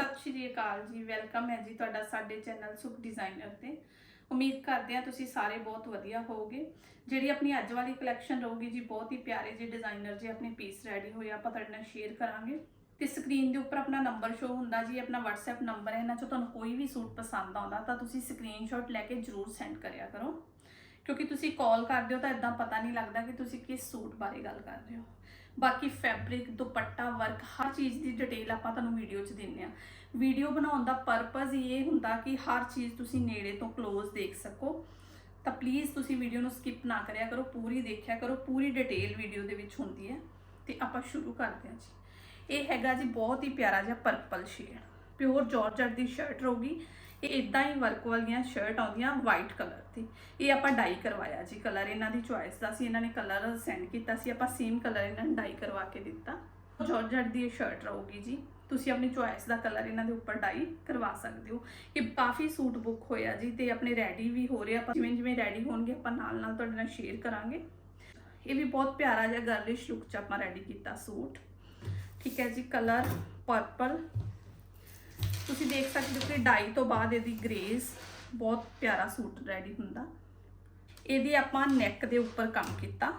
ਸਤਿ ਸ਼੍ਰੀ ਅਕਾਲ ਜੀ, ਵੈਲਕਮ ਹੈ ਜੀ ਤੁਹਾਡਾ ਸਾਡੇ ਚੈਨਲ ਸੁਖ ਡਿਜ਼ਾਈਨਰ ਤੇ। ਉਮੀਦ ਕਰਦੇ ਹਾਂ ਤੁਸੀਂ ਸਾਰੇ ਬਹੁਤ ਵਧੀਆ ਹੋਵੋਗੇ। ਜਿਹੜੀ ਆਪਣੀ ਅੱਜ ਵਾਲੀ ਕਲੈਕਸ਼ਨ ਰਹੂਗੀ ਜੀ, ਬਹੁਤ ਹੀ ਪਿਆਰੇ ਜਿਹੇ ਡਿਜ਼ਾਈਨਰ ਜੇ ਆਪਣੇ ਪੀਸ ਰੈਡੀ ਹੋਏ ਆਪਾਂ ਤੁਹਾਡੇ ਨਾਲ ਸ਼ੇਅਰ ਕਰਾਂਗੇ। ਤੇ ਸਕਰੀਨ ਦੇ ਉੱਪਰ ਆਪਣਾ ਨੰਬਰ ਸ਼ੋ ਹੁੰਦਾ ਜੀ, ਆਪਣਾ WhatsApp ਨੰਬਰ ਹੈ, ਇਹਨਾਂ ਚੋਂ ਤੁਹਾਨੂੰ ਕੋਈ ਵੀ ਸੂਟ ਪਸੰਦ ਆਉਂਦਾ ਤਾਂ ਤੁਸੀਂ ਸਕਰੀਨਸ਼ਾਟ ਲੈ ਕੇ ਜਰੂਰ ਸੈਂਡ ਕਰਿਆ ਕਰੋ। ਕਿਉਂਕਿ ਤੁਸੀਂ ਕਾਲ ਕਰਦੇ ਹੋ ਤਾਂ ਇਦਾਂ ਪਤਾ ਨਹੀਂ ਲੱਗਦਾ ਕਿ ਤੁਸੀਂ ਕਿਸ ਸੂਟ ਬਾਰੇ ਗੱਲ ਕਰ ਰਹੇ ਹੋ। ਬਾਕੀ ਫੈਬਰਿਕ ਦੁਪੱਟਾ ਵਰਕ ਹਰ ਚੀਜ਼ ਦੀ ਡਿਟੇਲ ਆਪਾਂ ਤੁਹਾਨੂੰ ਵੀਡੀਓ 'ਚ ਦਿੰਨੇ ਆ ਵੀਡੀਓ ਬਣਾਉਣ ਦਾ ਪਰਪਸ ਇਹ ਹੁੰਦਾ ਕਿ ਹਰ ਚੀਜ਼ ਤੁਸੀਂ ਨੇੜੇ ਤੋਂ ক্লোਜ਼ ਦੇਖ ਸਕੋ। ਤਾਂ ਪਲੀਜ਼ ਤੁਸੀਂ ਵੀਡੀਓ ਨੂੰ ਸਕਿਪ ਨਾ ਕਰਿਆ ਕਰੋ, ਪੂਰੀ ਦੇਖਿਆ ਕਰੋ, ਪੂਰੀ ਡਿਟੇਲ ਵੀਡੀਓ ਦੇ ਵਿੱਚ ਹੁੰਦੀ ਹੈ। ਤੇ ਆਪਾਂ ਸ਼ੁਰੂ ਕਰਦੇ ਹਾਂ ਜੀ। ਇਹ ਹੈਗਾ ਜੀ ਬਹੁਤ ਹੀ ਪਿਆਰਾ ਜਿਹਾ ਪਰਪਲ ਸ਼ੇਡ ਪਿਓਰ ਜਾਰਜਟ ਦੀ ਸ਼ਰਟ ਰਹੂਗੀ। ਇਹ ਇਦਾਂ ਹੀ ਵਰਕ ਵਾਲੀਆਂ ਸ਼ਰਟ ਆਉਂਦੀਆਂ ਵਾਈਟ ਕਲਰ ਦੀ। ਇਹ ਆਪਾਂ ਡਾਈ ਕਰਵਾਇਆ ਜੀ ਕਲਰ ਇਹਨਾਂ ਦੀ ਚੁਆਇਸ ਦਾ ਸੀ, ਇਹਨਾਂ ਨੇ ਕਲਰ ਸੈਂਡ ਕੀਤਾ ਸੀ, ਆਪਾਂ ਸੇਮ ਕਲਰ ਇਹਨਾਂ ਨੂੰ ਡਾਈ ਕਰਵਾ ਕੇ ਦਿੱਤਾ। ਜਾਰਜਟ ਦੀ ਇਹ ਸ਼ਰਟ ਰਹੂਗੀ ਜੀ। ਤੁਸੀਂ ਆਪਣੀ ਚੁਆਇਸ ਦਾ ਕਲਰ ਇਹਨਾਂ ਦੇ ਉੱਪਰ ਡਾਈ ਕਰਵਾ ਸਕਦੇ ਹੋ। ਇਹ ਕਾਫੀ ਸੂਟ ਬੁੱਕ ਹੋਇਆ ਜੀ ਤੇ ਆਪਣੇ ਰੈਡੀ ਵੀ ਹੋ ਰਹੇ ਆਪਾਂ ਜਿਵੇਂ ਜਿਵੇਂ ਰੈਡੀ ਹੋਣਗੇ, ਆਪਾਂ ਨਾਲ ਨਾਲ ਤੁਹਾਡੇ ਨਾਲ ਸ਼ੇਅਰ ਕਰਾਂਗੇ। ਇਹ ਵੀ ਬਹੁਤ ਪਿਆਰਾ ਜਿਹਾ ਗਰਲਿਸ਼ ਲੁੱਕ ਚ ਆਪਾਂ ਰੈਡੀ ਕੀਤਾ ਸੂਟ। ਠੀਕ ਹੈ ਜੀ ਕਲਰ ਪਰਪਲ ਤੁਸੀਂ ਦੇਖ ਸਕਦੇ ਹੋ ਕਿ ਡਾਈ ਤੋਂ ਬਾਅਦ ਇਹਦੀ ਗ੍ਰੇਸ ਬਹੁਤ ਪਿਆਰਾ ਸੂਟ ਰੈਡੀ ਹੁੰਦਾ। ਇਹਦੀ ਆਪਾਂ ਨੈਕ ਦੇ ਉੱਪਰ ਕੰਮ ਕੀਤਾ,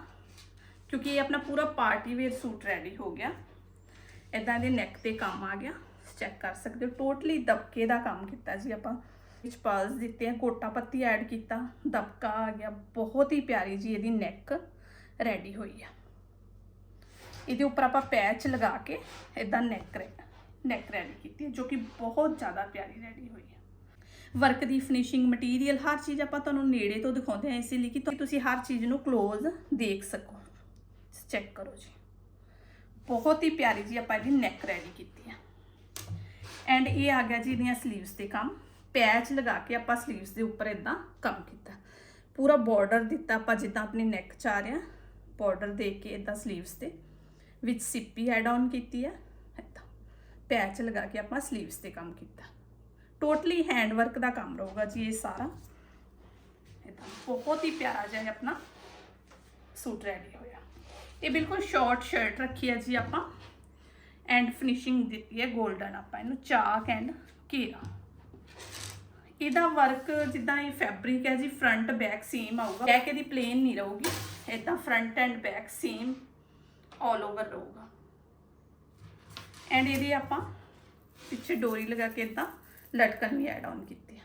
ਕਿਉਂਕਿ ਇਹ ਆਪਣਾ ਪੂਰਾ ਪਾਰਟੀ ਵੇਅਰ ਸੂਟ ਰੈਡੀ ਹੋ ਗਿਆ। ਇਦਾਂ ਦੇ ਨੈਕ ਤੇ ਕੰਮ ਆ ਗਿਆ। ਚੈੱਕ ਕਰ ਸਕਦੇ ਹੋ ਟੋਟਲੀ ਦਬਕੇ ਦਾ ਕੰਮ ਕੀਤਾ ਜੀ ਆਪਾਂ। ਵਿੱਚ ਪਰਲਸ ਦਿੱਤੇ ਆ, ਕੋਟਾ ਪੱਤੀ ਐਡ ਕੀਤਾ, ਦਬਕਾ ਆ ਗਿਆ, ਬਹੁਤ ਹੀ ਪਿਆਰੀ ਜੀ ਇਹਦੀ ਨੈਕ ਰੈਡੀ ਹੋਈ ਆ। ਇਹਦੇ ਉੱਪਰ ਆਪਾਂ ਪੈਚ ਲਗਾ ਕੇ ਇਦਾਂ ਨੈਕ ਨੈਕ ਰੈਡੀ ਕੀਤੀ ਹੈ, ਜੋ ਕਿ ਬਹੁਤ ਜ਼ਿਆਦਾ ਪਿਆਰੀ ਰੈਡੀ ਹੋਈ ਹੈ। ਵਰਕ ਦੀ ਫਿਨਿਸ਼ਿੰਗ ਮਟੀਰੀਅਲ ਹਰ ਚੀਜ਼ ਆਪਾਂ ਤੁਹਾਨੂੰ ਨੇੜੇ ਤੋਂ ਦਿਖਾਉਂਦੇ ਹਾਂ, ਇਸ ਲਈ ਕਿ ਤੁਸੀਂ ਹਰ ਚੀਜ਼ ਨੂੰ ক্লোਜ਼ ਦੇਖ ਸਕੋ। ਚੈੱਕ ਕਰੋ ਜੀ। ਬਹੁਤ ਹੀ ਪਿਆਰੀ ਜੀ ਆਪਾਂ ਇਹਦੀ ਨੈਕ ਰੈਡੀ ਕੀਤੀ ਹੈ। ਐਂਡ ਇਹ ਆ ਗਿਆ ਜੀ ਇਹਦੀਆਂ ਸਲੀਵਸ ਤੇ ਕੰਮ। ਪੈਚ ਲਗਾ ਕੇ ਆਪਾਂ ਸਲੀਵਸ ਦੇ ਉੱਪਰ ਇਦਾਂ ਕੰਮ ਕੀਤਾ। ਪੂਰਾ ਬਾਰਡਰ ਦਿੱਤਾ ਆਪਾਂ ਜਿੱਦਾਂ ਆਪਣੀ ਨੈਕ ਚ ਆ ਰਿਹਾ। ਬਾਰਡਰ ਦੇ ਕੇ ਇਦਾਂ ਸਲੀਵਸ ਤੇ, ਵਿੱਚ ਸਿੱਪੀ ਐਡ ਆਨ ਕੀਤੀ ਹੈ। ਪੈਚ ਲਗਾ ਕੇ ਆਪਾਂ 슬ੀਵਸ ਤੇ ਕੰਮ ਕੀਤਾ। ਟੋਟਲੀ ਹੈਂਡ ਵਰਕ ਦਾ ਕੰਮ ਰਹੂਗਾ ਜੀ ਇਹ ਸਾਰਾ। ਇਦਾਂ ਬਹੁਤ ਹੀ ਪਿਆਰਾ ਜਿਹਾ ਆਪਣਾ ਸੂਟ ਰੈਡੀ ਹੋਇਆ। ਇਹ ਬਿਲਕੁਲ ਸ਼ਾਰਟ ਸ਼ਰਟ ਰੱਖੀ ਹੈ ਜੀ ਆਪਾਂ। ਐਂਡ ਫਿਨਿਸ਼ਿੰਗ ਦਿੱਤੀ ਹੈ 골ਡਨ ਆਪਾਂ। ਇਹਨੂੰ ਚਾਕ ਐਂਡ ਘੇਰਾ। ਇਹਦਾ ਵਰਕ ਜਿੱਦਾਂ ਇਹ ਫੈਬਰਿਕ ਹੈ ਜੀ ਫਰੰਟ ਬੈਕ ਸੇਮ ਆਊਗਾ। ਬੈਕ ਇਹਦੀ ਪਲੇਨ ਨਹੀਂ ਰਹੂਗੀ। ਇਦਾਂ front and back same all over ਰਹੂਗਾ। ਐਂਡ ਇਹਦੇ ਆਪਾਂ ਪਿੱਛੇ ਡੋਰੀ ਲਗਾ ਕੇ ਇਦਾਂ ਲਟਕਣ ਵੀ ਐਡ ਆਨ ਕੀਤੀ ਆ।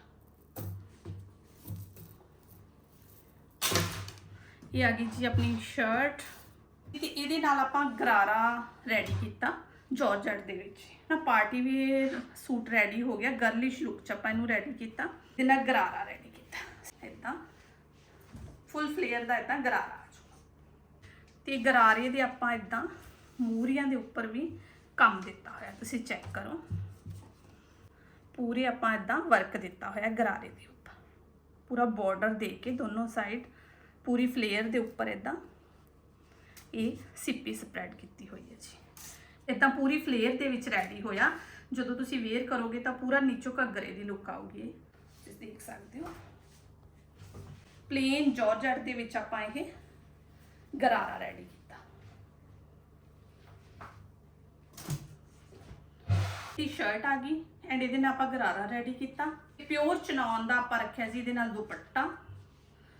ਇਹ ਆ ਗਈ ਜੀ ਆਪਣੀ ਸ਼ਰਟ ਤੇ ਇਹਦੇ ਨਾਲ ਆਪਾਂ ਗਰਾਰਾ ਰੈਡੀ ਕੀਤਾ ਜਾਰਜਟ ਦੇ ਵਿੱਚ। ਨਾ ਪਾਰਟੀ ਵੇਅਰ ਸੂਟ ਰੈਡੀ ਹੋ ਗਿਆ ਗਰਲਿਸ਼ ਲੁੱਕ ਚ ਆਪਾਂ ਇਹਨੂੰ ਰੈਡੀ ਕੀਤਾ ਤੇ ਨਾਲ ਗਰਾਰਾ ਰੈਡੀ ਕੀਤਾ। ਇਦਾਂ ਫੁੱਲ ਫਲੇਅਰ ਦਾ ਇਦਾਂ ਗਰਾਰਾ ਆ ਤੇ ਗਰਾਰੇ ਦੇ ਆਪਾਂ ਇਦਾਂ ਮੂਰੀਆਂ ਦੇ ਉੱਪਰ ਵੀ ਕੰਮ ਦਿੱਤਾ ਹੋਇਆ, ਤੁਸੀਂ ਚੈੱਕ ਕਰੋ। ਪੂਰੇ ਆਪਾਂ ਇਦਾਂ ਵਰਕ ਦਿੱਤਾ ਹੋਇਆ ਗਰਾਰੇ ਦੇ ਉੱਪਰ। ਪੂਰਾ ਬਾਰਡਰ ਦੇ ਕੇ ਦੋਨੋਂ ਸਾਈਡ ਪੂਰੀ ਫਲੇਅਰ ਦੇ ਉੱਪਰ ਇਦਾਂ ਇਹ ਸਿੱਪੀ ਸਪਰੈਡ ਕੀਤੀ ਹੋਈ ਹੈ ਜੀ। ਇਦਾਂ ਪੂਰੀ ਫਲੇਅਰ ਦੇ ਵਿੱਚ ਰੈਡੀ ਹੋਇਆ। ਜਦੋਂ ਤੁਸੀਂ ਵੇਅਰ ਕਰੋਗੇ ਤਾਂ ਪੂਰਾ ਨੀਚੋਂ ਘੱਗਰੇ ਦੀ ਲੁੱਕ ਆਊਗੀ। ਤੁਸੀਂ ਦੇਖ ਸਕਦੇ ਹੋ। ਪਲੇਨ ਜਾਰਜਟ ਦੇ ਵਿੱਚ ਆਪਾਂ ਇਹ ਗਰਾਰਾ ਰੈਡੀ ਕੀਤਾ ਸ਼ਰਟ ਆ ਗਈ ਐਂਡ ਇਹਦੇ ਨਾਲ ਆਪਾਂ ਗਰਾਰਾ ਰੈਡੀ ਕੀਤਾ। ਪਿਓਰ ਚਨੌਨ ਦਾ ਆਪਾਂ ਰੱਖਿਆ ਜੀ ਇਹਦੇ ਨਾਲ ਦੁਪੱਟਾ।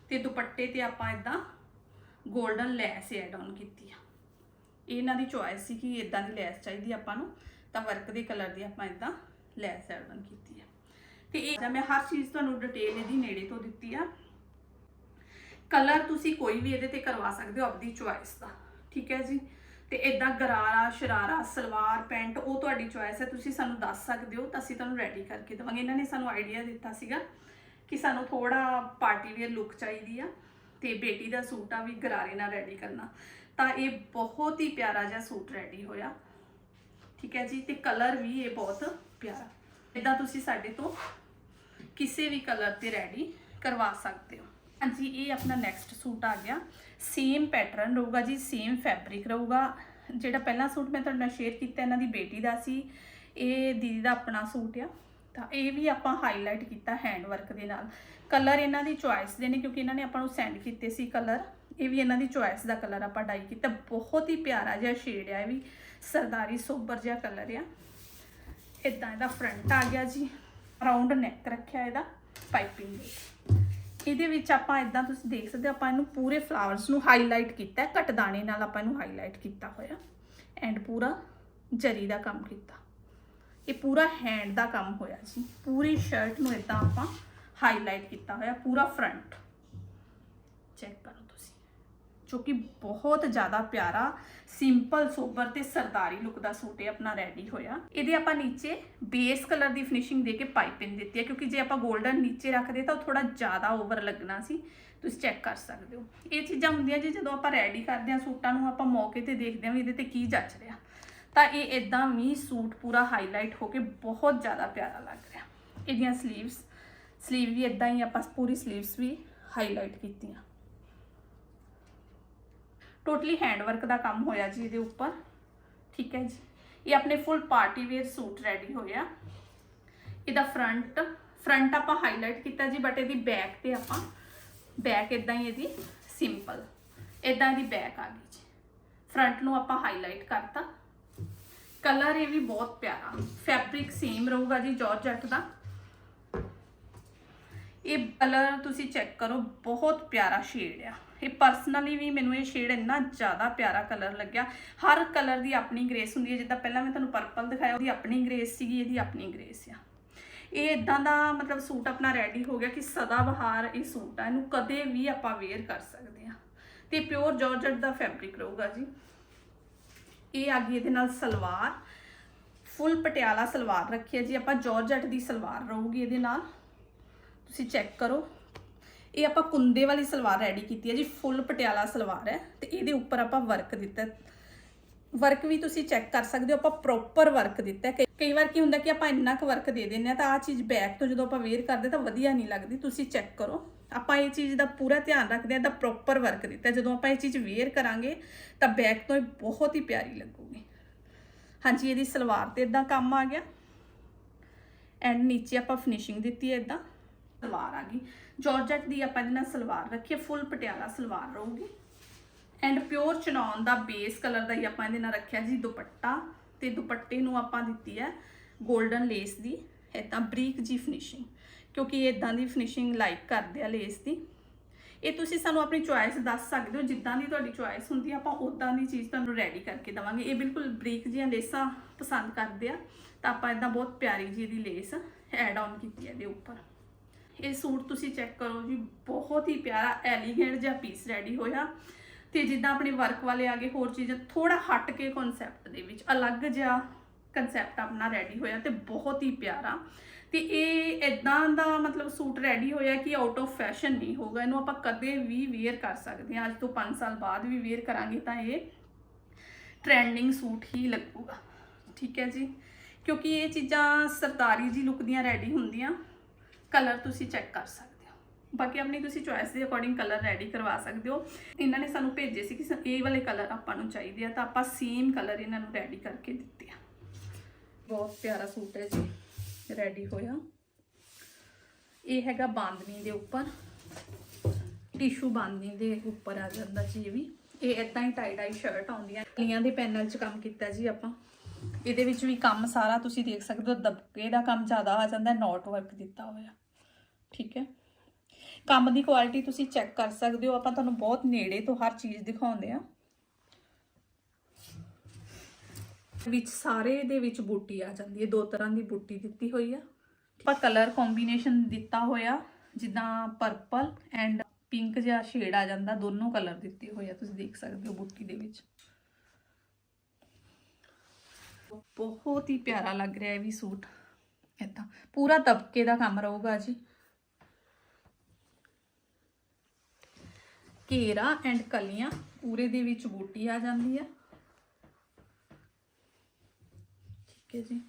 ਤੇ ਦੁਪੱਟੇ ਤੇ ਆਪਾਂ ਇਦਾਂ 골ਡਨ ਲੈਸ ਐਡ ਆਨ ਕੀਤੀ ਆ। ਇਹਨਾਂ ਦੀ ਚੁਆਇਸ ਸੀ ਕਿ ਇਦਾਂ ਦੀ ਲੈਸ ਚਾਹੀਦੀ ਆਪਾਂ ਨੂੰ, ਤਾਂ ਵਰਕ ਦੇ ਕਲਰ ਦੀ ਆਪਾਂ ਇਦਾਂ ਲੈਸ ਐਡ ਆਨ ਕੀਤੀ ਆ। ਤੇ ਇਹ ਮੈਂ ਹਰ ਚੀਜ਼ ਤੁਹਾਨੂੰ ਡਿਟੇਲ ਇਹਦੀ ਨੇੜੇ ਤੋਂ ਦਿੱਤੀ ਆ। ਕਲਰ ਤੁਸੀਂ ਕੋਈ ਵੀ ਇਹਦੇ ਤੇ ਕਰਵਾ ਸਕਦੇ ਹੋ ਆਪਣੀ ਚੁਆਇਸ ਦਾ। ਠੀਕ ਹੈ ਜੀ? ਤੇ ਇਦਾਂ ਗਰਾਰਾ, ਸ਼ਰਾਰਾ, ਸਲਵਾਰ, ਪੈਂਟ, ਉਹ ਤੁਹਾਡੀ ਚੁਆਇਸ ਹੈ, ਤੁਸੀਂ ਸਾਨੂੰ ਦੱਸ ਸਕਦੇ ਹੋ, ਤਾਂ ਅਸੀਂ ਤੁਹਾਨੂੰ ਰੈਡੀ ਕਰਕੇ ਦੇਵਾਂਗੇ। ਇਹਨਾਂ ਨੇ ਸਾਨੂੰ ਆਈਡੀਆ ਦਿੱਤਾ ਸੀਗਾ ਕਿ ਸਾਨੂੰ ਥੋੜਾ ਪਾਰਟੀ ਵੇਅਰ ਲੁੱਕ ਚਾਹੀਦੀ ਆ ਤੇ ਬੇਟੀ ਦਾ ਸੂਟ ਆ ਵੀ ਗਰਾਰੇ ਨਾਲ ਰੈਡੀ ਕਰਨਾ। ਤਾਂ ਇਹ ਬਹੁਤ ਹੀ ਪਿਆਰਾ ਜਿਹਾ ਸੂਟ ਰੈਡੀ ਹੋਇਆ। ਠੀਕ ਹੈ ਜੀ, ਤੇ ਕਲਰ ਵੀ ਇਹ ਬਹੁਤ ਪਿਆਰਾ। ਇਦਾਂ ਤੁਸੀਂ ਸਾਡੇ ਤੋਂ ਕਿਸੇ ਵੀ ਕਲਰ ਤੇ ਰੈਡੀ ਕਰਵਾ ਸਕਦੇ ਹੋ। ਹਾਂਜੀ, ਇਹ ਆਪਣਾ ਨੈਕਸਟ ਸੂਟ ਆ ਗਿਆ। ਸੇਮ ਪੈਟਰਨ ਰਹੂਗਾ ਜੀ ਸੇਮ ਫੈਬਰਿਕ ਰਹੂਗਾ। ਜਿਹੜਾ ਪਹਿਲਾ ਸੂਟ ਮੈਂ ਤੁਹਾਡੇ ਨਾਲ ਸ਼ੇਅਰ ਕੀਤਾ, ਇਹਨਾਂ ਦੀ ਬੇਟੀ ਦਾ ਸੀ, ਇਹ ਦੀਦੀ ਦਾ ਆਪਣਾ ਸੂਟ ਆ। ਤਾਂ ਇਹ ਵੀ ਆਪਾਂ ਹਾਈਲਾਈਟ ਕੀਤਾ ਹੈਂਡ ਵਰਕ ਦੇ ਨਾਲ। ਕਲਰ ਇਹਨਾਂ ਦੀ ਚੁਆਇਸ ਦੇ ਨੇ, ਕਿਉਂਕਿ ਇਹਨਾਂ ਨੇ ਆਪਾਂ ਨੂੰ ਸੈਂਡ ਕੀਤੇ ਸੀ ਕਲਰ ਇਹ ਵੀ ਇਹਨਾਂ ਦੀ ਚੁਆਇਸ ਦਾ ਕਲਰ ਆਪਾਂ ਡਾਈ ਕੀਤਾ। ਬਹੁਤ ਹੀ ਪਿਆਰਾ ਜਿਹਾ ਸ਼ੇਡ ਆ, ਇਹ ਵੀ ਸਰਦਾਰੀ ਸੋਬਰ ਜਿਹਾ ਕਲਰ ਆ। ਇਦਾਂ ਇਹਦਾ ਫਰੰਟ ਆ ਗਿਆ ਜੀ। ਰਾਉਂਡ ਨੈਕ ਰੱਖਿਆ ਇਹਦਾ ਪਾਈਪਿੰਗ ਦੇ। ਇਹਦੇ ਵਿੱਚ ਆਪਾਂ ਇਦਾਂ ਤੁਸੀਂ ਦੇਖ ਸਕਦੇ ਹੋ, ਆਪਾਂ ਇਹਨੂੰ ਪੂਰੇ ਫਲਾਵਰਸ ਨੂੰ ਹਾਈਲਾਈਟ ਕੀਤਾ ਹੈ ਕਟਦਾਣੇ ਨਾਲ ਆਪਾਂ ਇਹਨੂੰ ਹਾਈਲਾਈਟ ਕੀਤਾ ਹੋਇਆ। ਐਂਡ ਪੂਰਾ ਜਰੀ ਦਾ ਕੰਮ ਕੀਤਾ। ਇਹ ਪੂਰਾ ਹੈਂਡ ਦਾ ਕੰਮ ਹੋਇਆ ਜੀ। ਪੂਰੀ ਸ਼ਰਟ ਨੂੰ ਇਦਾਂ ਆਪਾਂ ਹਾਈਲਾਈਟ ਕੀਤਾ ਹੋਇਆ, ਪੂਰਾ ਫਰੰਟ ਚੈੱਕ ਕਰੋ। ਜੋ ਕਿ ਬਹੁਤ ਜ਼ਿਆਦਾ ਪਿਆਰਾ ਸਿੰਪਲ ਸੋਬਰ ਤੇ ਸਰਦਾਰੀ ਲੁੱਕ ਦਾ ਸੂਟ ਹੈ ਆਪਣਾ ਰੈਡੀ ਹੋਇਆ। ਇਹਦੇ ਆਪਾਂ ਨੀਚੇ ਬੇਸ ਕਲਰ ਦੀ ਫਿਨਿਸ਼ਿੰਗ ਦੇ ਕੇ ਪਾਈਪਿੰਗ ਦਿੱਤੀ ਹੈ, ਕਿਉਂਕਿ ਜੇ ਆਪਾਂ 골ਡਨ ਨੀਚੇ ਰੱਖਦੇ ਤਾਂ ਉਹ ਥੋੜਾ ਜ਼ਿਆਦਾ ਓਵਰ ਲੱਗਣਾ ਸੀ। ਤੁਸੀਂ ਚੈੱਕ ਕਰ ਸਕਦੇ ਹੋ। ਇਹ ਚੀਜ਼ਾਂ ਹੁੰਦੀਆਂ ਜੀ, ਜਦੋਂ ਆਪਾਂ ਰੈਡੀ ਕਰਦੇ ਹਾਂ ਸੂਟਾਂ ਨੂੰ, ਆਪਾਂ ਮੌਕੇ ਤੇ ਦੇਖਦੇ ਹਾਂ ਵੀ ਇਹਦੇ ਤੇ ਕੀ ਜੱਚ ਰਿਹਾ। ਤਾਂ ਇਹ ਇਦਾਂ ਵੀ ਸੂਟ ਪੂਰਾ ਹਾਈਲਾਈਟ ਹੋ ਕੇ ਬਹੁਤ ਜ਼ਿਆਦਾ ਪਿਆਰਾ ਲੱਗ ਰਿਹਾ। ਇਹਦੀਆਂ ਸਲੀਵਸ ਸਲੀਵ ਵੀ ਇਦਾਂ ਹੀ ਆਪਾਂ ਪੂਰੀ ਸਲੀਵਸ ਵੀ ਹਾਈਲਾਈਟ ਕੀਤੀਆਂ। ਟੋਟਲੀ ਹੈਂਡ ਵਰਕ ਦਾ ਕੰਮ ਹੋਇਆ ਜੀ ਇਹਦੇ ਉੱਪਰ। ਠੀਕ ਹੈ ਜੀ। ਇਹ ਆਪਣੇ full party wear suit ready ਹੋਇਆ। ਇਹਦਾ ਫਰੰਟ ਫਰੰਟ ਆਪਾਂ ਹਾਈਲਾਈਟ ਕੀਤਾ ਜੀ ਬਟ ਇਹਦੀ ਬੈਕ ਤੇ ਆਪਾਂ ਬੈਕ ਇਦਾਂ ਹੀ ਇਹਦੀ ਸਿੰਪਲ ਇਦਾਂ ਦੀ ਬੈਕ ਆ ਗਈ ਜੀ। ਫਰੰਟ ਨੂੰ ਆਪਾਂ ਹਾਈਲਾਈਟ ਕਰਤਾ। ਕਲਰ ਇਹ ਵੀ ਬਹੁਤ ਪਿਆਰਾ। ਫੈਬਰਿਕ ਸੇਮ ਰਹੂਗਾ ਜੀ ਜਾਰਜਟ ਦਾ। ਇਹ ਕਲਰ ਤੁਸੀਂ ਚੈੱਕ ਕਰੋ, ਬਹੁਤ ਪਿਆਰਾ ਸ਼ੇਡ ਆ। ਇਹ ਪਰਸਨਲੀ ਵੀ ਮੈਨੂੰ ਇਹ ਸ਼ੇਡ ਇੰਨਾ ਜ਼ਿਆਦਾ ਪਿਆਰਾ ਕਲਰ ਲੱਗਿਆ। ਹਰ ਕਲਰ ਦੀ ਆਪਣੀ ਗ੍ਰੇਸ ਹੁੰਦੀ ਹੈ। ਜਿੱਦਾਂ ਪਹਿਲਾਂ ਮੈਂ ਤੁਹਾਨੂੰ ਪਰਪਲ ਦਿਖਾਇਆ, ਉਹਦੀ ਆਪਣੀ ਗ੍ਰੇਸ ਸੀਗੀ, ਇਹਦੀ ਆਪਣੀ ਗ੍ਰੇਸ ਆ। ਇਹ ਇਦਾਂ ਦਾ ਮਤਲਬ ਸੂਟ ਆਪਣਾ ਰੈਡੀ ਹੋ ਗਿਆ ਕਿ ਸਦਾ ਬਹਾਰ ਇਹ ਸੂਟ ਆ। ਇਹਨੂੰ ਕਦੇ ਵੀ ਆਪਾਂ ਵੇਅਰ ਕਰ ਸਕਦੇ ਆ ਤੇ ਪਿਓਰ ਜਾਰਜਟ ਦਾ ਫੈਬਰਿਕ ਰਹੂਗਾ ਜੀ। ਇਹ ਆ ਗਈ ਇਹਦੇ ਨਾਲ ਸਲਵਾਰ। ਫੁੱਲ ਪਟਿਆਲਾ ਸਲਵਾਰ ਰੱਖੀ ਹੈ ਜੀ। ਆਪਾਂ ਜਾਰਜਟ ਦੀ ਸਲਵਾਰ ਰਹੂਗੀ ਇਹਦੇ ਨਾਲ। ਤੁਸੀਂ ਚੈੱਕ ਕਰੋ। ਇਹ ਆਪਾਂ ਕੁੰਦੇ ਵਾਲੀ ਸਲਵਾਰ ਰੈਡੀ ਕੀਤੀ ਹੈ ਜੀ, ਫੁੱਲ ਪਟਿਆਲਾ ਸਲਵਾਰ ਹੈ ਤੇ ਇਹਦੇ ਉੱਪਰ ਆਪਾਂ ਵਰਕ ਦਿੱਤਾ ਵਰਕ ਵੀ ਤੁਸੀਂ ਚੈੱਕ ਕਰ ਸਕਦੇ ਹੋ, ਆਪਾਂ ਪ੍ਰੋਪਰ ਵਰਕ ਦਿੱਤਾ ਕਈ- ਕਈ ਵਾਰ ਕੀ ਹੁੰਦਾ ਕਿ ਆਪਾਂ ਇੰਨਾ ਕੁ ਵਰਕ ਦੇ ਦਿੰਨੇ ਆ ਤਾਂ ਆ ਚੀਜ਼ ਬੈਕ ਤੋਂ ਜਦੋਂ ਆਪਾਂ ਵੇਅਰ ਕਰਦੇ ਤਾਂ ਵਧੀਆ ਨਹੀਂ ਲੱਗਦੀ, ਤੁਸੀਂ ਚੈੱਕ ਕਰੋ। ਆਪਾਂ ਇਹ ਚੀਜ਼ ਦਾ ਪੂਰਾ ਧਿਆਨ ਰੱਖਦੇ ਆ ਤਾਂ ਪ੍ਰੋਪਰ ਵਰਕ ਦਿੱਤਾ ਜਦੋਂ ਆਪਾਂ ਇਹ ਚੀਜ਼ ਵੇਅਰ ਕਰਾਂਗੇ ਤਾਂ ਬੈਕ ਤੋਂ ਇਹ ਬਹੁਤ ਹੀ ਪਿਆਰੀ ਲੱਗੂਗੀ। ਹਾਂਜੀ, ਇਹਦੀ ਸਲਵਾਰ ਤੇ ਇਦਾਂ ਕੰਮ ਆ ਗਿਆ। ਐਂਡ ਨੀਚੇ ਆਪਾਂ ਫਿਨਿਸ਼ਿੰਗ ਦਿੱਤੀ ਹੈ ਇਦਾਂ ਸਲਵਾਰ ਆ ਗਈ। ਜਾਰਜਟ ਦੀ ਆਪਾਂ ਇਹਦੇ ਨਾਲ ਸਲਵਾਰ ਰੱਖੀ ਹੈ ਫੁੱਲ ਪਟਿਆਲਾ ਸਲਵਾਰ ਰਹੂਗੀ। ਐਂਡ ਪਿਓਰ ਚਨੌਨ ਦਾ ਬੇਸ ਕਲਰ ਦਾ ਹੀ ਆਪਾਂ ਇਹਦੇ ਨਾਲ ਰੱਖਿਆ ਜੀ ਦੁਪੱਟਾ। ਤੇ ਦੁਪੱਟੇ ਨੂੰ ਆਪਾਂ ਦਿੱਤੀ ਹੈ 골ਡਨ ਲੇਸ ਦੀ ਇਦਾਂ ਬਰੀਕ ਜੀ ਫਿਨਿਸ਼ਿੰਗ ਕਿਉਂਕਿ ਇਹ ਇਦਾਂ ਦੀ ਫਿਨਿਸ਼ਿੰਗ ਲਾਈਕ ਕਰਦੇ ਆ ਲੇਸ ਦੀ। ਇਹ ਤੁਸੀਂ ਸਾਨੂੰ ਆਪਣੀ ਚੁਆਇਸ ਦੱਸ ਸਕਦੇ ਹੋ, ਜਿੱਦਾਂ ਦੀ ਤੁਹਾਡੀ ਚੁਆਇਸ ਹੁੰਦੀ ਆ, ਆਪਾਂ ਉਦਾਂ ਦੀ ਚੀਜ਼ ਤੁਹਾਨੂੰ ਰੈਡੀ ਕਰਕੇ ਦਵਾਂਗੇ। ਇਹ ਬਿਲਕੁਲ ਬਰੀਕ ਜੀਆਂ ਲੇਸਾਂ ਪਸੰਦ ਕਰਦੇ ਆ। ਤਾਂ ਆਪਾਂ ਇਦਾਂ ਬਹੁਤ ਪਿਆਰੀ ਜੀ ਦੀ ਲੇਸ ਐਡ ਆਨ ਕੀਤੀ ਹੈ ਇਹਦੇ ਉੱਪਰ। ਇਹ ਸੂਟ ਤੁਸੀਂ ਚੈੱਕ ਕਰੋ ਜੀ, ਬਹੁਤ ਹੀ ਪਿਆਰਾ ਐਲੀਗੈਂਟ ਜਿਹਾ ਪੀਸ ਰੈਡੀ ਹੋਇਆ। ਤੇ ਜਿੱਦਾਂ ਆਪਣੇ ਵਰਕ ਵਾਲੇ ਆ ਗਏ, ਹੋਰ ਚੀਜ਼ਾਂ ਥੋੜਾ ਹਟ ਕੇ ਕਨਸੈਪਟ ਦੇ ਵਿੱਚ, ਅਲੱਗ ਜਿਹਾ ਕਨਸੈਪਟ ਆਪਣਾ ਰੈਡੀ ਹੋਇਆ ਤੇ ਬਹੁਤ ਹੀ ਪਿਆਰਾ। ਤੇ ਇਹ ਇਦਾਂ ਦਾ ਮਤਲਬ ਸੂਟ ਰੈਡੀ ਹੋਇਆ ਕਿ ਆਊਟ ਆਫ ਫੈਸ਼ਨ ਨਹੀਂ ਹੋਗਾ ਇਹਨੂੰ ਆਪਾਂ ਕਦੇ ਵੀ ਵੇਅਰ ਕਰ ਸਕਦੇ ਹਾਂ। ਅੱਜ ਤੋਂ 5 ਸਾਲ ਬਾਅਦ ਵੀ ਵੇਅਰ ਕਰਾਂਗੇ ਤਾਂ ਇਹ ਟ੍ਰੈਂਡਿੰਗ ਸੂਟ ਹੀ ਲੱਗੂਗਾ। ਠੀਕ ਹੈ ਜੀ? ਕਿਉਂਕਿ ਇਹ ਚੀਜ਼ਾਂ ਸਰਦਾਰੀ ਜੀ ਲੁੱਕ ਦੀਆਂ ਰੈਡੀ ਹੁੰਦੀਆਂ। ਕਲਰ ਤੁਸੀਂ ਚੈੱਕ ਕਰ ਸਕਦੇ ਹੋ। ਬਾਕੀ ਆਪਣੀ ਤੁਸੀਂ ਚੁਆਇਸ ਦੇ ਅਕੋਰਡਿੰਗ ਕਲਰ ਰੈਡੀ ਕਰਵਾ ਸਕਦੇ ਹੋ। ਇਹਨਾਂ ਨੇ ਸਾਨੂੰ ਭੇਜੇ ਸੀ ਕਿ ਇਹ ਵਾਲੇ ਕਲਰ ਆਪਾਂ ਨੂੰ ਚਾਹੀਦੇ ਆ ਤਾਂ ਆਪਾਂ ਸੇਮ ਕਲਰ ਇਹਨਾਂ ਨੂੰ ਰੈਡੀ ਕਰਕੇ ਦਿੱਤੇ ਆ। ਬਹੁਤ ਪਿਆਰਾ ਸੂਟ ਹੈ ਜੀ ਰੈਡੀ ਹੋਇਆ। ਇਹ ਹੈਗਾ ਬਾਂਦਨੀ ਦੇ ਉੱਪਰ। ਟਿਸ਼ੂ ਬਾਂਦਨੀ ਦੇ ਉੱਪਰ ਆ ਜਾਂਦਾ ਜੀ ਇਹ ਵੀ। ਇਹ ਇਦਾਂ ਹੀ ਟਾਈ ਡਾਈ ਸ਼ਰਟ ਆਉਂਦੀਆਂ। ਕਲੀਆਂ ਦੇ ਪੈਨਲ 'ਚ ਕੰਮ ਕੀਤਾ ਜੀ ਆਪਾਂ। ਇਹਦੇ ਵਿੱਚ ਵੀ ਕੰਮ ਸਾਰਾ ਤੁਸੀਂ ਦੇਖ ਸਕਦੇ ਹੋ, ਦਬਕੇ ਦਾ ਕੰਮ ਜ਼ਿਆਦਾ ਆ ਜਾਂਦਾ ਨੋਟ ਵਰਕ ਦਿੱਤਾ ਹੋਇਆ। ਠੀਕ ਹੈ? ਕੰਮ ਦੀ ਕੁਆਲਿਟੀ ਤੁਸੀਂ ਚੈੱਕ ਕਰ ਸਕਦੇ ਹੋ, ਆਪਾਂ ਤੁਹਾਨੂੰ ਬਹੁਤ ਨੇੜੇ ਤੋਂ ਹਰ ਚੀਜ਼ ਦਿਖਾਉਂਦੇ ਆ ਵਿੱਚ ਸਾਰੇ ਦੇ ਵਿੱਚ ਬੂਟੀ ਆ ਜਾਂਦੀ ਹੈ, ਦੋ ਤਰ੍ਹਾਂ ਦੀ ਬੂਟੀ ਦਿੱਤੀ ਹੋਈ ਆ। ਆਪਾਂ ਕਲਰ ਕੰਬੀਨੇਸ਼ਨ ਦਿੱਤਾ ਹੋਇਆ, ਜਿੱਦਾਂ ਪਰਪਲ ਐਂਡ ਪਿੰਕ ਜਿਹਾ ਸ਼ੇਡ ਆ ਜਾਂਦਾ, ਦੋਨੋਂ ਕਲਰ ਦਿੱਤੇ ਹੋਏ ਆ, ਤੁਸੀਂ ਦੇਖ ਸਕਦੇ ਹੋ ਬੂਟੀ ਦੇ ਵਿੱਚ। ਬਹੁਤ ਹੀ ਪਿਆਰਾ ਲੱਗ ਰਿਹਾ ਇਹ ਵੀ ਸੂਟ। ਏਦਾਂ। ਪੂਰਾ ਤਬਕੇ ਦਾ ਕੰਮ ਰਹੂਗਾ ਜੀ। ਘੇਰਾ ਐਂਡ ਕਲੀਆਂ, ਪੂਰੇ ਦੇ ਵਿੱਚ ਬੂਟੀ ਆ ਜਾਂਦੀ ਆ। ਠੀਕ ਹੈ ਜੀ।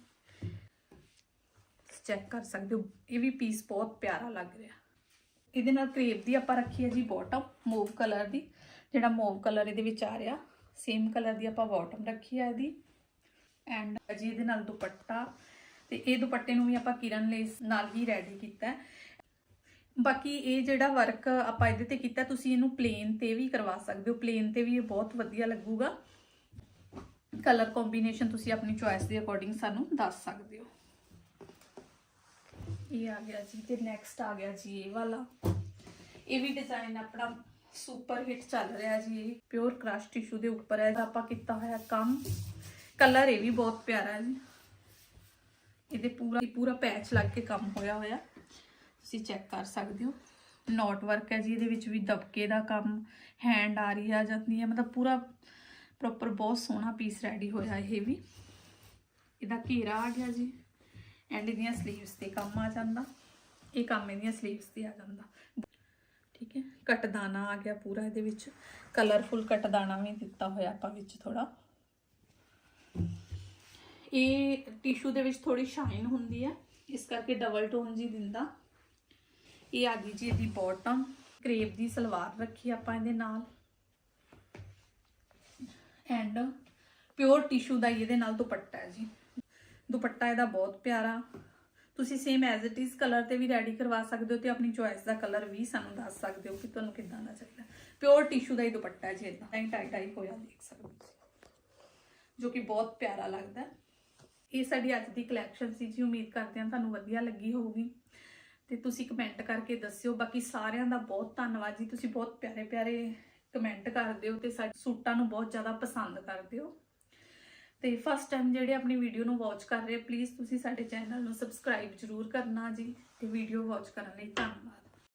ਚੈੱਕ ਕਰ ਸਕਦੇ ਹੋ, ਇਹ ਵੀ ਪੀਸ ਬਹੁਤ ਪਿਆਰਾ ਲੱਗ ਰਿਹਾ। ਇਹਦੇ ਨਾਲ ਕ੍ਰੇਪ ਦੀ ਆਪਾਂ ਰੱਖੀ ਹੈ ਜੀ ਬਾਟਮ ਮੋਵ ਕਲਰ ਦੀ। ਜਿਹੜਾ ਮੋਵ ਕਲਰ ਇਹਦੇ ਵਿੱਚ ਆ ਰਿਹਾ ਸੇਮ ਕਲਰ ਦੀ ਆਪਾਂ ਬਾਟਮ ਰੱਖੀ ਹੈ ਇਹਦੀ। ਐਂਡ ਜੀ ਇਹਦੇ ਨਾਲ ਦੁਪੱਟਾ ਤੇ ਇਹ ਦੁਪੱਟੇ ਨੂੰ ਵੀ ਆਪਾਂ ਕਿਰਨ ਲੇਸ ਨਾਲ ਹੀ ਰੈਡੀ ਕੀਤਾ ਬਾਕੀ ਇਹ ਜਿਹੜਾ ਵਰਕ ਆਪਾਂ ਇਹਦੇ ਤੇ ਕੀਤਾ, ਤੁਸੀਂ ਇਹਨੂੰ ਪਲੇਨ ਤੇ ਵੀ ਕਰਵਾ ਸਕਦੇ ਹੋ। ਪਲੇਨ ਤੇ ਵੀ ਇਹ ਬਹੁਤ ਵਧੀਆ ਲੱਗੂਗਾ। ਕਲਰ ਕੰਬੀਨੇਸ਼ਨ ਤੁਸੀਂ ਆਪਣੀ ਚੁਆਇਸ ਦੇ ਅਕੋਰਡਿੰਗ ਸਾਨੂੰ ਦੱਸ ਸਕਦੇ ਹੋ। ਇਹ ਆ ਗਿਆ ਜੀ ਤੇ ਨੈਕਸਟ ਆ ਗਿਆ ਜੀ ਇਹ ਵਾਲਾ। ਇਹ ਵੀ ਡਿਜ਼ਾਈਨ ਆਪਣਾ ਸੁਪਰ ਹਿੱਟ ਚੱਲ ਰਿਹਾ ਜੀ ਇਹ। ਪਿਓਰ ਕ੍ਰਸ਼ ਟਿਸ਼ੂ ਦੇ ਉੱਪਰ ਹੈ। ਆਪਾਂ ਕੀਤਾ ਹੋਇਆ ਕੰਮ। ਕਲਰ ਇਹ ਵੀ ਬਹੁਤ ਪਿਆਰਾ ਹੈ ਜੀ। ਇਹਦੇ ਪੂਰਾ ਪੂਰਾ ਪੈਚ ਲੱਗ ਕੇ ਕੰਮ ਹੋਇਆ ਹੋਇਆ। ਤੁਸੀਂ ਚੈੱਕ ਕਰ ਸਕਦੇ ਹੋ। ਨੋਟ ਵਰਕ ਹੈ ਜੀ, ਇਹਦੇ ਵਿੱਚ ਵੀ ਦਬਕੇ ਦਾ ਕੰਮ ਹੈਂਡ ਆ ਰਹੀ ਆ ਜਾਂਦੀ ਹੈ। ਮਤਲਬ ਪੂਰਾ ਪ੍ਰੋਪਰ ਬਹੁਤ ਸੋਹਣਾ ਪੀਸ ਰੈਡੀ ਹੋਇਆ ਇਹ ਵੀ। ਇਹਦਾ ਘੇਰਾ ਆ ਗਿਆ ਜੀ। ਐਂਡ ਇਹਦੀਆਂ ਸਲੀਵਸ ਤੇ ਕੰਮ ਆ ਜਾਂਦਾ। ਇਹ ਕੰਮ ਇਹਦੀਆਂ ਸਲੀਵਸ ਤੇ ਆ ਜਾਂਦਾ। ਠੀਕ ਹੈ। ਕਟਦਾਨਾ ਆ ਗਿਆ ਪੂਰਾ ਇਹਦੇ ਵਿੱਚ। ਕਲਰਫੁਲ ਕਟਦਾਨਾ ਵੀ ਦਿੱਤਾ ਹੋਇਆ ਆਪਾਂ ਵਿੱਚ ਥੋੜਾ ਇਹ ਟਿਸ਼ੂ ਦੇ ਵਿੱਚ ਥੋੜੀ ਸ਼ਾਈਨ ਹੁੰਦੀ ਹੈ, ਇਸ ਕਰਕੇ ਡਬਲ ਟੋਨ ਜੀ ਦਿੰਦਾ। ਇਹ ਆ ਗਈ ਜੀ ਇਹਦੀ ਬਾਟਮ ਕਰੇਪ ਦੀ ਸਲਵਾਰ ਰੱਖੀ ਆਪਾਂ ਇਹਦੇ ਨਾਲ। ਐਂਡ ਪਿਓਰ ਟਿਸ਼ੂ ਦਾ ਹੀ ਇਹਦੇ ਨਾਲ ਦੁਪੱਟਾ ਹੈ ਜੀ। ਦੁਪੱਟਾ ਇਹਦਾ ਬਹੁਤ ਪਿਆਰਾ। ਤੁਸੀਂ same as it is colour ਤੇ ਵੀ ਰੈਡੀ ਕਰਵਾ ਸਕਦੇ ਹੋ ਤੇ ਆਪਣੀ ਚੁਆਇਸ ਦਾ ਕਲਰ ਵੀ ਸਾਨੂੰ ਦੱਸ ਸਕਦੇ ਹੋ ਕਿ ਤੁਹਾਨੂੰ ਕਿੱਦਾਂ ਦਾ ਚਾਹੀਦਾ। ਪਿਓਰ ਟਿਸ਼ੂ ਦਾ ਹੀ ਦੁਪੱਟਾ ਹੈ ਜੀ ਇਦਾਂ ਟਾਈ ਟਾਈ ਟਾਈ ਹੋਇਆ, ਦੇਖ ਸਕਦੇ ਹੋ ਜੋ ਕਿ ਬਹੁਤ ਪਿਆਰਾ ਲੱਗਦਾ ਇਹ ਸਾਡੀ ਅੱਜ ਦੀ ਕਲੈਕਸ਼ਨ ਸੀ ਜੀ। ਉਮੀਦ ਕਰਦੇ ਹਾਂ ਤੁਹਾਨੂੰ ਵਧੀਆ ਲੱਗੀ ਹੋਊਗੀ। ਤੇ ਤੁਸੀਂ ਕਮੈਂਟ ਕਰਕੇ ਦੱਸਿਓ। ਬਾਕੀ ਸਾਰਿਆਂ ਦਾ ਬਹੁਤ ਧੰਨਵਾਦ ਜੀ। ਤੁਸੀਂ ਬਹੁਤ ਪਿਆਰੇ ਪਿਆਰੇ ਕਮੈਂਟ ਕਰਦੇ ਹੋ ਤੇ ਸਾਡੇ ਸੂਟਾਂ ਨੂੰ ਬਹੁਤ ਜ਼ਿਆਦਾ ਪਸੰਦ ਕਰਦੇ ਹੋ। ਤੇ ਫਸਟ ਟਾਈਮ ਜਿਹੜੇ ਆਪਣੀ ਵੀਡੀਓ ਨੂੰ ਵਾਚ ਕਰ ਰਹੇ ਪਲੀਜ਼ ਤੁਸੀਂ ਸਾਡੇ ਚੈਨਲ ਨੂੰ ਸਬਸਕ੍ਰਾਈਬ ਜ਼ਰੂਰ ਕਰਨਾ ਜੀ। ਤੇ ਵੀਡੀਓ ਵਾਚ ਕਰਨ ਲਈ ਧੰਨਵਾਦ।